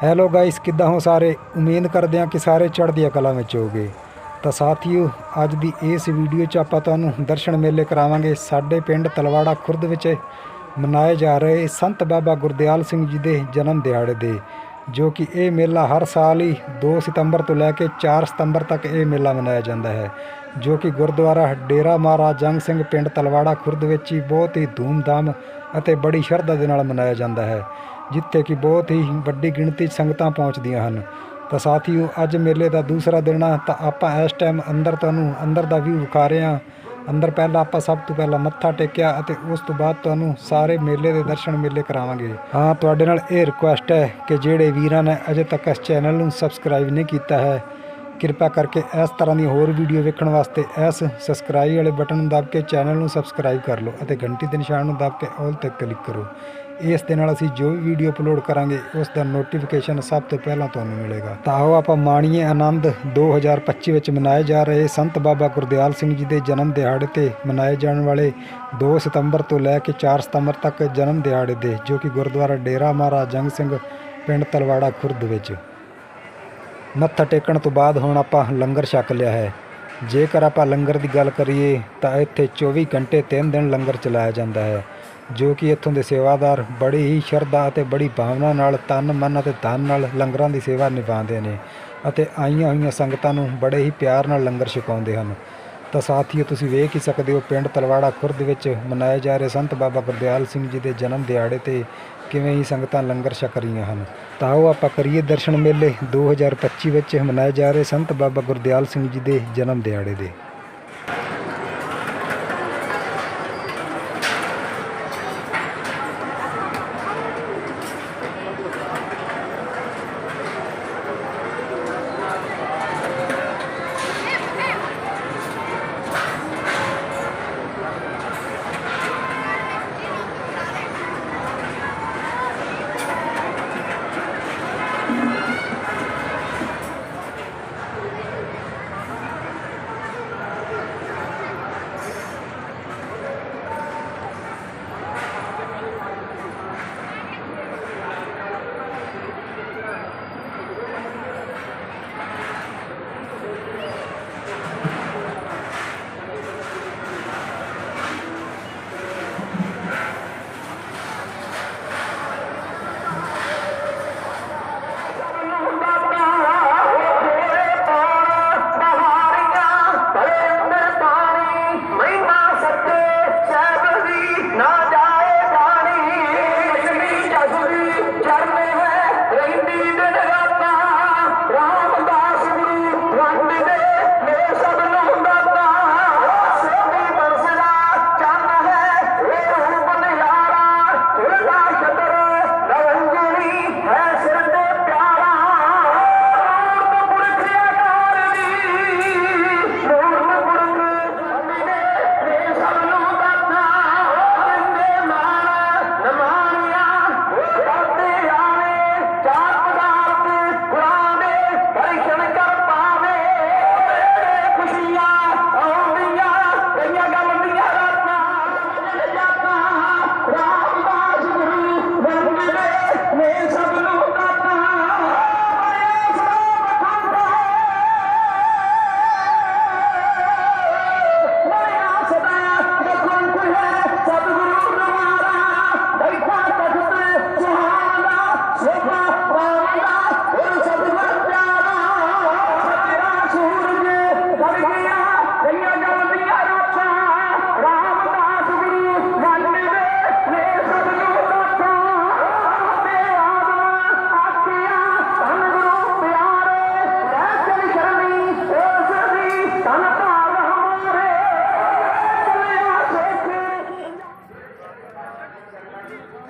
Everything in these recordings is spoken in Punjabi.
ਹੈਲੋ ਗਾਇਸ, ਕਿੱਦਾਂ ਹੋ ਸਾਰੇ? ਉਮੀਦ ਕਰਦੇ ਹਾਂ ਕਿ ਸਾਰੇ ਚੜ੍ਹਦੀਆਂ ਕਲਾ ਵਿੱਚ ਹੋਗੇ ਤਾਂ ਸਾਥੀਓ, ਅੱਜ ਦੀ ਇਸ ਵੀਡੀਓ 'ਚ ਆਪਾਂ ਤੁਹਾਨੂੰ ਦਰਸ਼ਨ ਮੇਲੇ ਕਰਾਵਾਂਗੇ। ਸਾਡੇ ਪਿੰਡ ਤਲਵਾੜਾ ਖੁਰਦ ਵਿੱਚ ਮਨਾਏ ਜਾ ਰਹੇ ਸੰਤ ਬਾਬਾ ਗੁਰਦਿਆਲ ਸਿੰਘ ਜੀ ਦੇ ਜਨਮ ਦਿਹਾੜੇ ਦੇ, ਜੋ ਕਿ ਇਹ ਮੇਲਾ ਹਰ ਸਾਲ ਹੀ 2 ਸਤੰਬਰ ਤੋਂ ਲੈ ਕੇ 4 ਸਤੰਬਰ ਤੱਕ ਇਹ ਮੇਲਾ ਮਨਾਇਆ ਜਾਂਦਾ ਹੈ, ਜੋ ਕਿ ਗੁਰਦੁਆਰਾ ਡੇਰਾ ਮਹਾਰਾਜ ਜੰਗ ਸਿੰਘ ਪਿੰਡ ਤਲਵਾੜਾ ਖੁਰਦ ਵਿੱਚ ਹੀ ਬਹੁਤ ਹੀ ਧੂਮਧਾਮ ਅਤੇ ਬੜੀ ਸ਼ਰਧਾ ਦੇ ਨਾਲ ਮਨਾਇਆ ਜਾਂਦਾ ਹੈ। ਜਿੱਥੇ ਕਿ ਬਹੁਤ ਹੀ ਵੱਡੀ ਗਿਣਤੀ 'ਚ ਸੰਗਤਾਂ ਪਹੁੰਚਦੀਆਂ ਹਨ। ਤਾਂ ਸਾਥੀਓ, ਅੱਜ ਮੇਲੇ ਦਾ ਦੂਸਰਾ ਦਿਨ ਆ, ਤਾਂ ਆਪਾਂ ਇਸ ਟਾਈਮ ਅੰਦਰ ਤੁਹਾਨੂੰ, ਅੰਦਰ ਦਾ ਵਿਊ ਵਿਖਾ ਰਹੇ ਹਾਂ। ਅੰਦਰ ਪਹਿਲਾਂ ਆਪਾਂ ਸਭ ਤੋਂ ਪਹਿਲਾਂ ਮੱਥਾ ਟੇਕਿਆ ਅਤੇ ਉਸ ਤੋਂ ਬਾਅਦ ਤੁਹਾਨੂੰ ਸਾਰੇ ਮੇਲੇ ਦੇ ਦਰਸ਼ਨ ਮੇਲੇ ਕਰਾਵਾਂਗੇ। ਹਾਂ, ਤੁਹਾਡੇ ਨਾਲ ਇਹ ਰਿਕੁਐਸਟ ਹੈ ਕਿ ਜਿਹੜੇ ਵੀਰਾਂ ਨੇ ਅਜੇ ਤੱਕ ਇਸ ਚੈਨਲ ਨੂੰ ਸਬਸਕ੍ਰਾਈਬ ਨਹੀਂ ਕੀਤਾ ਹੈ, ਕਿਰਪਾ ਕਰਕੇ ਇਸ ਤਰ੍ਹਾਂ ਦੀ ਹੋਰ ਵੀਡੀਓ ਵੇਖਣ ਵਾਸਤੇ ਇਸ ਸਬਸਕ੍ਰਾਈਬ ਵਾਲੇ ਬਟਨ ਨੂੰ ਦਬ ਕੇ ਚੈਨਲ ਨੂੰ ਸਬਸਕ੍ਰਾਈਬ ਕਰ ਲਓ ਅਤੇ ਘੰਟੀ ਦੇ ਨਿਸ਼ਾਨ ਨੂੰ ਦਬ ਕੇ ਆਲ ਤੇ ਕਲਿੱਕ ਕਰੋ। ਇਸ ਦੇ ਨਾਲ ਅਸੀਂ ਜੋ ਵੀ ਵੀਡੀਓ ਅਪਲੋਡ ਕਰਾਂਗੇ ਉਸ ਦਾ ਨੋਟੀਫਿਕੇਸ਼ਨ ਸਭ ਤੋਂ ਪਹਿਲਾਂ ਤੁਹਾਨੂੰ ਮਿਲੇਗਾ। ਤਾਂ ਆਓ ਆਪਾਂ ਮਾਣੀਏ ਆਨੰਦ 2025 ਵਿੱਚ ਮਨਾਏ ਜਾ ਰਹੇ ਸੰਤ ਬਾਬਾ ਗੁਰਦਿਆਲ ਸਿੰਘ ਜੀ ਦੇ ਜਨਮ ਦਿਹਾੜੇ ਤੇ ਮਨਾਏ ਜਾਣ ਵਾਲੇ 2 ਸਤੰਬਰ ਤੋਂ ਲੈ ਕੇ 4 ਸਤੰਬਰ ਤੱਕ ਜਨਮ ਦਿਹਾੜੇ ਦੇ, ਜੋ ਕਿ ਗੁਰਦੁਆਰਾ ਡੇਰਾ ਮਹਾਰਾਜ ਜੰਗ ਸਿੰਘ ਪਿੰਡ ਤਲਵਾੜਾ ਖੁਰਦ ਵਿੱਚ। ਮੱਥਾ ਟੇਕਣ ਤੋਂ ਬਾਅਦ ਹੁਣ ਆਪਾਂ ਲੰਗਰ ਛਕ ਲਿਆ ਹੈ। ਜੇਕਰ ਆਪਾਂ ਲੰਗਰ ਦੀ ਗੱਲ ਕਰੀਏ, ਤਾਂ ਇੱਥੇ 24 ਘੰਟੇ 3 ਦਿਨ ਲੰਗਰ ਚਲਾਇਆ ਜਾਂਦਾ ਹੈ। ਜੋ ਕਿ ਇੱਥੋਂ ਦੇ ਸੇਵਾਦਾਰ ਬੜੀ ਹੀ ਸ਼ਰਧਾ ਅਤੇ ਬੜੀ ਭਾਵਨਾ ਨਾਲ ਤਨ, ਮਨ ਅਤੇ ਧਨ ਨਾਲ ਲੰਗਰਾਂ ਦੀ ਸੇਵਾ ਨਿਭਾਉਂਦੇ ਨੇ ਅਤੇ ਆਈਆਂ ਹੋਈਆਂ ਸੰਗਤਾਂ ਨੂੰ ਬੜੇ ਹੀ ਪਿਆਰ ਨਾਲ ਲੰਗਰ ਛਕਾਉਂਦੇ ਹਨ। ਤਾਂ ਸਾਥੀਓ, ਤੁਸੀਂ ਵੇਖ ਹੀ ਸਕਦੇ ਹੋ, ਪਿੰਡ ਤਲਵਾੜਾ ਖੁਰਦ ਵਿੱਚ ਮਨਾਏ ਜਾ ਰਹੇ ਸੰਤ ਬਾਬਾ ਗੁਰਦਿਆਲ ਸਿੰਘ ਜੀ ਦੇ ਜਨਮ ਦਿਹਾੜੇ ਤੇ ਕਿਵੇਂ ਹੀ ਸੰਗਤਾਂ ਲੰਗਰ ਛਕ ਰਹੀਆਂ ਹਨ। ਤਾਂ ਆਓ ਆਪਾਂ ਕਰੀਏ ਦਰਸ਼ਨ ਮੇਲੇ। 2025 ਵਿੱਚ ਮਨਾਏ ਜਾ ਰਹੇ ਸੰਤ ਬਾਬਾ ਗੁਰਦਿਆਲ ਸਿੰਘ ਜੀ ਦੇ ਜਨਮ ਦਿਹਾੜੇ ਦੇ।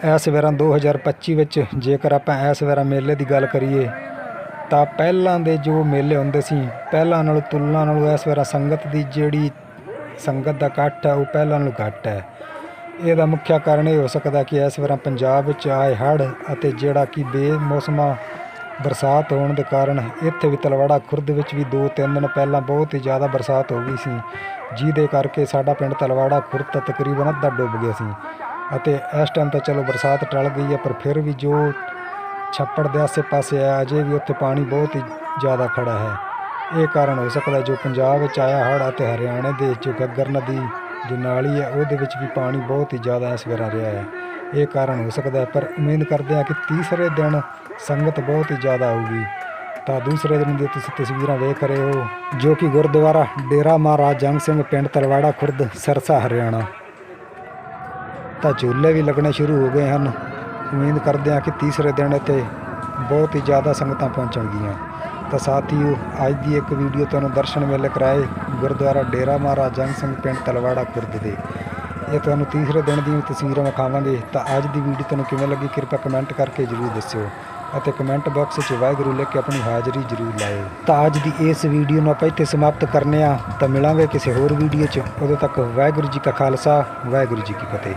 ਇਸ ਵੇਰਾਂ 2025 ਵਿੱਚ ਜੇਕਰ ਆਪਾਂ ਇਸ ਵੇਰਾਂ ਮੇਲੇ ਦੀ ਗੱਲ ਕਰੀਏ, ਤਾਂ ਪਹਿਲਾਂ ਦੇ ਜੋ ਮੇਲੇ ਹੁੰਦੇ ਸੀ, ਪਹਿਲਾਂ ਨਾਲੋਂ ਤੁਲਨਾ ਨਾਲੋਂ ਇਸ ਵੇਰਾਂ ਸੰਗਤ ਦੀ ਜਿਹੜੀ ਸੰਗਤ ਦਾ ਇਕੱਠ ਹੈ ਉਹ ਪਹਿਲਾਂ ਨਾਲੋਂ ਘੱਟ ਹੈ। ਇਹਦਾ ਮੁੱਖ ਕਾਰਨ ਇਹ ਹੋ ਸਕਦਾ ਕਿ ਇਸ ਵੇਰਾਂ ਪੰਜਾਬ ਵਿੱਚ ਆਏ ਹੜ੍ਹ ਅਤੇ ਜਿਹੜਾ ਕਿ ਬੇਮੌਸਮਾ ਬਰਸਾਤ ਹੋਣ ਦੇ ਕਾਰਨ ਇੱਥੇ ਵੀ ਤਲਵਾੜਾ ਖੁਰਦ ਵਿੱਚ ਵੀ 2-3 ਦਿਨ ਪਹਿਲਾਂ ਬਹੁਤ ਹੀ ਜ਼ਿਆਦਾ ਬਰਸਾਤ ਹੋ ਗਈ ਸੀ, ਜਿਹਦੇ ਕਰਕੇ ਸਾਡਾ ਪਿੰਡ ਤਲਵਾੜਾ ਖੁਰਦ ਤਾਂ ਤਕਰੀਬਨ ਅੱਧਾ ਡੁੱਬ ਗਿਆ ਸੀ। ਅਤੇ ਇਸ ਟਾਈਮ ਤਾਂ ਚਲੋ ਬਰਸਾਤ ਟਲ ਗਈ ਹੈ, ਪਰ ਫਿਰ ਵੀ ਜੋ ਛੱਪੜ ਦੇ ਆਸੇ-ਪਾਸੇ ਹੈ ਅਜੇ ਵੀ ਉੱਥੇ ਪਾਣੀ ਬਹੁਤ ਹੀ ਜ਼ਿਆਦਾ ਖੜਾ ਹੈ। ਇਹ ਕਾਰਨ ਹੋ ਸਕਦਾ ਜੋ ਪੰਜਾਬ ਵਿੱਚ ਆਇਆ ਹੜ੍ਹ ਅਤੇ ਹਰਿਆਣੇ ਦੇ ਜੋ ਗੱਗਰ ਨਦੀ ਜੋ ਨਾਲੀ ਹੈ, ਉਹਦੇ ਵਿੱਚ ਵੀ ਪਾਣੀ ਬਹੁਤ ਹੀ ਜ਼ਿਆਦਾ ਇਸ ਵਾਰ ਆ ਰਿਹਾ ਹੈ। ਇਹ ਕਾਰਨ ਹੋ ਸਕਦਾ ਹੈ, ਪਰ ਉਮੀਦ ਕਰਦੇ ਹਾਂ ਕਿ ਤੀਸਰੇ ਦਿਨ ਸੰਗਤ ਬਹੁਤ ਹੀ ਜ਼ਿਆਦਾ ਆਊਗੀ। ਤਾਂ ਦੂਸਰੇ ਦਿਨ ਦੀ ਤੁਸੀਂ ਤਸਵੀਰਾਂ ਵੇਖ ਰਹੇ ਹੋ, ਜੋ ਕਿ ਗੁਰਦੁਆਰਾ ਡੇਰਾ ਮਹਾਰਾਜ ਜੰਗ ਸਿੰਘ, ਪਿੰਡ ਤਲਵਾੜਾ, ਖੁਰਦ, ਸਰਸਾ, ਹਰਿਆਣਾ। ਤਾਂ ਝੂਲੇ ਵੀ ਲੱਗਣੇ ਸ਼ੁਰੂ ਹੋ ਗਏ ਹਨ। ਉਮੀਦ ਕਰਦੇ ਹਾਂ ਕਿ ਤੀਸਰੇ ਦਿਨ ਇੱਥੇ ਬਹੁਤ ਹੀ ਜ਼ਿਆਦਾ ਸੰਗਤਾਂ ਪਹੁੰਚਣਗੀਆਂ ਤਾਂ ਸਾਥੀਓ, ਅੱਜ ਦੀ ਇੱਕ ਵੀਡੀਓ ਤੁਹਾਨੂੰ ਦਰਸ਼ਨ ਮੇਲੇ ਕਰਾਏ ਗੁਰਦੁਆਰਾ ਡੇਰਾ ਮਹਾਰਾਜ ਜੰਗ ਸਿੰਘ ਪਿੰਡ ਤਲਵਾੜਾ ਖੁਰਦ ਦੇ। ਇਹ ਤੁਹਾਨੂੰ ਤੀਸਰੇ ਦਿਨ ਦੀਆਂ ਤਸਵੀਰਾਂ ਵਿਖਾਵਾਂਗੇ। ਤਾਂ ਅੱਜ ਦੀ ਵੀਡੀਓ ਤੁਹਾਨੂੰ ਕਿਵੇਂ ਲੱਗੀ, ਕਿਰਪਾ ਕਮੈਂਟ ਕਰਕੇ ਜਰੂਰ ਦੱਸਿਓ। ਅਤੇ ਕਮੈਂਟ ਬਾਕਸ 'ਚ ਵਾਹਿਗੁਰੂ ਲਿਖ ਕੇ ਆਪਣੀ ਹਾਜ਼ਰੀ ਜਰੂਰ ਲਾਇਓ। ਤਾਂ ਅੱਜ ਦੀ ਇਸ ਵੀਡੀਓ ਨੂੰ ਆਪਾਂ ਇੱਥੇ ਸਮਾਪਤ ਕਰਨੇ ਆ। ਤਾਂ ਮਿਲਾਂਗੇ ਕਿਸੇ ਹੋਰ ਵੀਡੀਓ 'ਚ। ਉਦੋਂ ਤੱਕ ਵਾਹਿਗੁਰੂ ਜੀ ਕਾ ਖਾਲਸਾ, ਵਾਹਿਗੁਰੂ ਜੀ ਕੀ ਫਤਿਹ।